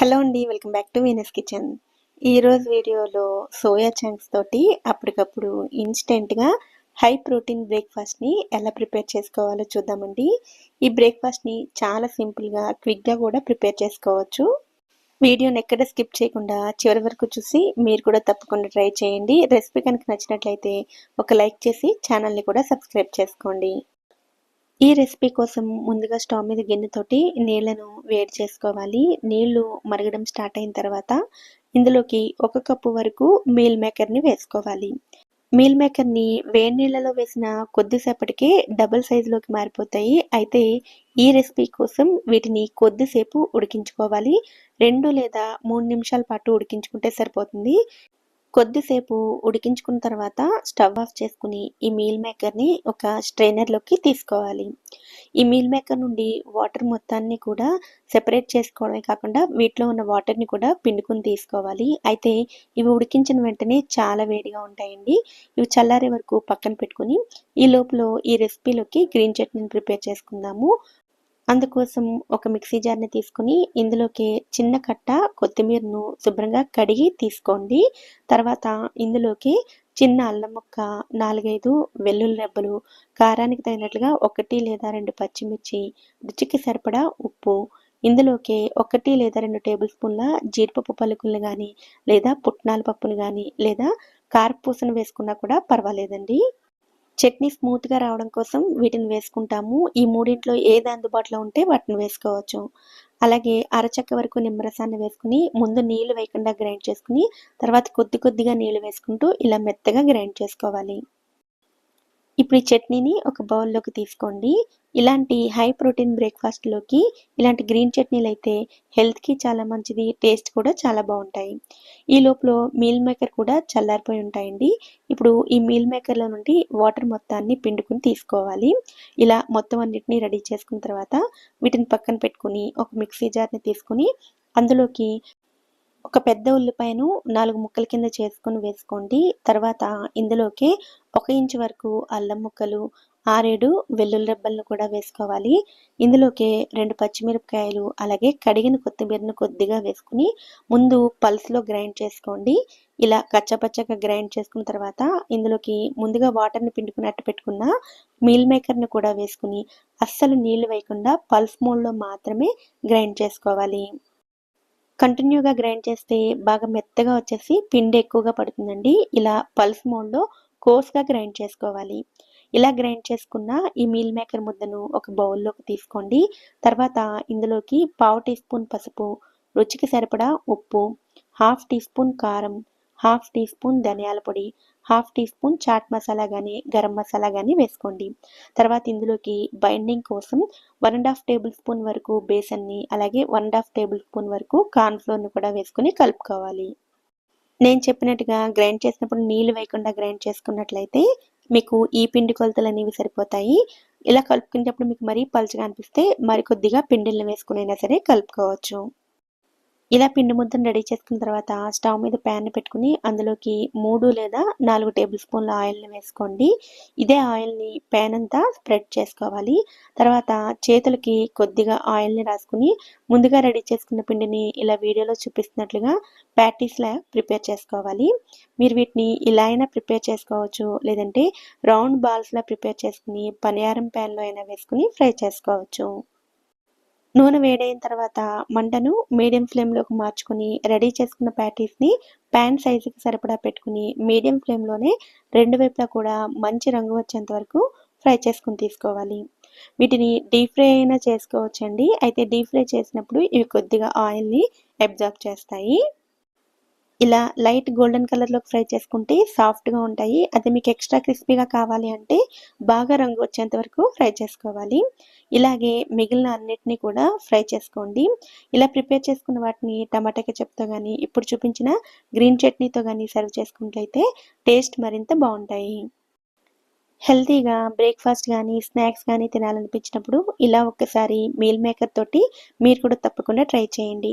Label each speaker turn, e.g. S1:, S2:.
S1: Hello అండి welcome back to Venus kitchen. ఈరోజు వీడియోలో సోయా చంక్స్ తోటి అప్పటికప్పుడు ఇన్స్టెంట్గా హై ప్రోటీన్ బ్రేక్ఫాస్ట్ని ఎలా ప్రిపేర్ చేసుకోవాలో చూద్దామండి. ఈ బ్రేక్ఫాస్ట్ని చాలా సింపుల్గా క్విక్గా కూడా ప్రిపేర్ చేసుకోవచ్చు. వీడియోని ఎక్కడ స్కిప్ చేయకుండా చివరి వరకు చూసి మీరు కూడా తప్పకుండా ట్రై చేయండి. రెసిపీ కనుక నచ్చినట్లయితే ఒక లైక్ చేసి ఛానల్ని కూడా సబ్స్క్రైబ్ చేసుకోండి. ఈ రెసిపీ కోసం ముందుగా స్టవ్ మీద గిన్నెతోటి నీళ్ళను వేడి చేసుకోవాలి. నీళ్ళు మరగడం స్టార్ట్ అయిన తర్వాత ఇందులోకి ఒక కప్పు వరకు మీల్ మేకర్ని వేసుకోవాలి. మీల్ మేకర్ని వేడి నీళ్ళలో వేసిన కొద్దిసేపటికే డబుల్ సైజులోకి మారిపోతాయి. అయితే ఈ రెసిపీ కోసం వీటిని కొద్దిసేపు ఉడికించుకోవాలి. రెండు లేదా మూడు నిమిషాల పాటు ఉడికించుకుంటే సరిపోతుంది. కొద్దిసేపు ఉడికించుకున్న తర్వాత స్టవ్ ఆఫ్ చేసుకుని ఈ మీల్ మేకర్ని ఒక స్ట్రైనర్లోకి తీసుకోవాలి. ఈ మీల్ మేకర్ నుండి వాటర్ మొత్తాన్ని కూడా సెపరేట్ చేసుకోవడమే కాకుండా వీటిలో ఉన్న వాటర్ని కూడా పిండుకుని తీసుకోవాలి. అయితే ఇవి ఉడికించిన వెంటనే చాలా వేడిగా ఉంటాయండి. ఇవి చల్లారే వరకు పక్కన పెట్టుకుని ఈ లోపల ఈ రెసిపీలోకి గ్రీన్ చట్నీని ప్రిపేర్ చేసుకుందాము. అందుకోసం ఒక మిక్సీ జార్ని తీసుకుని ఇందులోకి చిన్న కట్ట కొత్తిమీరను శుభ్రంగా కడిగి తీసుకోండి. తర్వాత ఇందులోకి చిన్న అల్లం ముక్క నాలుగైదు వెల్లుల్లి రెబ్బలు కారానికి తగినట్లుగా ఒకటి లేదా రెండు పచ్చిమిర్చి రుచికి సరిపడా ఉప్పు ఇందులోకి ఒకటి లేదా రెండు టేబుల్ స్పూన్ల జీడిపప్పు పలుకులను కానీ లేదా పుట్నాల పప్పును కానీ లేదా కారపూసను వేసుకున్నా కూడా పర్వాలేదండి. చట్నీ స్మూత్గా రావడం కోసం వీటిని వేసుకుంటాము. ఈ మూడింట్లో ఏది అందుబాటులో ఉంటే వాటిని వేసుకోవచ్చు. అలాగే అరచక్క వరకు నిమ్మరసాన్ని వేసుకుని ముందు నీళ్ళు వేయకుండా గ్రైండ్ చేసుకుని తర్వాత కొద్ది కొద్దిగా నీళ్ళు వేసుకుంటూ ఇలా మెత్తగా గ్రైండ్ చేసుకోవాలి. ఇప్పుడు ఈ చట్నీని ఒక బౌల్లోకి తీసుకోండి. ఇలాంటి హై ప్రోటీన్ బ్రేక్ఫాస్ట్లోకి ఇలాంటి గ్రీన్ చట్నీలు అయితే హెల్త్కి చాలా మంచిది టేస్ట్ కూడా చాలా బాగుంటాయి. ఈ లోపల మీల్ మేకర్ కూడా చల్లారిపోయి ఉంటాయండి. ఇప్పుడు ఈ మీల్ మేకర్లో నుండి వాటర్ మొత్తాన్ని పిండుకుని తీసుకోవాలి. ఇలా మొత్తం అన్నిటినీ రెడీ చేసుకున్న తర్వాత వీటిని పక్కన పెట్టుకుని ఒక మిక్సీ జార్ని తీసుకుని అందులోకి ఒక పెద్ద ఉల్లిపాయను నాలుగు ముక్కల కింద చేసుకొని వేసుకోండి. తర్వాత ఇందులోకి ఒక ఇంచు వరకు అల్లం ముక్కలు ఆరేడు వెల్లుల్లి రెబ్బలను కూడా వేసుకోవాలి. ఇందులోకి రెండు పచ్చిమిరపకాయలు అలాగే కడిగిన కొత్తిమీరను కొద్దిగా వేసుకుని ముందు పల్స్లో గ్రైండ్ చేసుకోండి. ఇలా కచ్చపచ్చగా గ్రైండ్ చేసుకున్న తర్వాత ఇందులోకి ముందుగా వాటర్ని పిండుకున్నట్టు పెట్టుకున్న మీల్ మేకర్ని కూడా వేసుకుని అస్సలు నీళ్ళు వేయకుండా పల్స్ మోడ్లో మాత్రమే గ్రైండ్ చేసుకోవాలి. కంటిన్యూగా గ్రైండ్ చేస్తే బాగా మెత్తగా వచ్చేసి పిండి ఎక్కువగా పడుతుందండి. ఇలా పల్స్ మోడ్లో కోర్స్గా గ్రైండ్ చేసుకోవాలి. ఇలా గ్రైండ్ చేసుకున్న ఈ మీల్ మేకర్ ముద్దను ఒక బౌల్లోకి తీసుకోండి. తర్వాత ఇందులోకి పావు టీ స్పూన్ పసుపు రుచికి సరిపడా ఉప్పు హాఫ్ టీ స్పూన్ కారం హాఫ్ టీ స్పూన్ ధనియాల పొడి half teaspoon chaat masala కానీ గరం మసాలా కానీ వేసుకోండి. తర్వాత ఇందులోకి బైండింగ్ కోసం one and half tablespoon వరకు బేసన్ని అలాగే one and half tablespoon వరకు కార్న్ఫ్లోర్ని కూడా వేసుకుని కలుపుకోవాలి. నేను చెప్పినట్టుగా గ్రైండ్ చేసినప్పుడు నీళ్ళు వేయకుండా గ్రైండ్ చేసుకున్నట్లయితే మీకు ఈ పిండి కొలతలు అనేవి సరిపోతాయి. ఇలా కలుపుకునేటప్పుడు మీకు మరీ పలుచగా అనిపిస్తే మరి కొద్దిగా పిండిల్ని వేసుకునైనా సరే కలుపుకోవచ్చు. ఇలా పిండి ముద్దను రెడీ చేసుకున్న తర్వాత స్టవ్ మీద ప్యాన్ పెట్టుకుని అందులోకి మూడు లేదా నాలుగు టేబుల్ స్పూన్ల ఆయిల్ని వేసుకోండి. ఇదే ఆయిల్ని ప్యాన్ అంతా స్ప్రెడ్ చేసుకోవాలి. తర్వాత చేతులకి కొద్దిగా ఆయిల్ని రాసుకుని ముందుగా రెడీ చేసుకున్న పిండిని ఇలా వీడియోలో చూపిస్తున్నట్లుగా ప్యాటీస్లా ప్రిపేర్ చేసుకోవాలి. మీరు వీటిని ఇలా అయినా ప్రిపేర్ చేసుకోవచ్చు లేదంటే రౌండ్ బాల్స్లా ప్రిపేర్ చేసుకుని పనియారం ప్యాన్లో అయినా వేసుకుని ఫ్రై చేసుకోవచ్చు. నూనె వేడైన తర్వాత మంటను మీడియం ఫ్లేమ్లోకి మార్చుకుని రెడీ చేసుకున్న ప్యాటీస్ని ప్యాన్ సైజుకి సరిపడా పెట్టుకుని మీడియం ఫ్లేమ్లోనే రెండు వైపులా కూడా మంచి రంగు వచ్చేంత వరకు ఫ్రై చేసుకుని తీసుకోవాలి. వీటిని డీప్ ఫ్రై అయినా చేసుకోవచ్చండి. అయితే డీప్ ఫ్రై చేసినప్పుడు ఇవి కొద్దిగా ఆయిల్ని అబ్జార్బ్ చేస్తాయి. ఇలా లైట్ గోల్డెన్ కలర్లోకి ఫ్రై చేసుకుంటే సాఫ్ట్గా ఉంటాయి. అది మీకు ఎక్స్ట్రా క్రిస్పీగా కావాలి అంటే బాగా రంగు వచ్చేంత వరకు ఫ్రై చేసుకోవాలి. ఇలాగే మిగిలిన అన్నిటినీ కూడా ఫ్రై చేసుకోండి. ఇలా ప్రిపేర్ చేసుకున్న వాటిని టమాటా కెచప్తో కానీ ఇప్పుడు చూపించిన గ్రీన్ చట్నీతో కానీ సర్వ్ చేసుకున్నట్లయితే టేస్ట్ మరింత బాగుంటాయి. హెల్తీగా బ్రేక్ఫాస్ట్ కానీ స్నాక్స్ కానీ తినాలనిపించినప్పుడు ఇలా ఒక్కసారి మీల్ మేకర్ తోటి మీరు కూడా తప్పకుండా ట్రై చేయండి.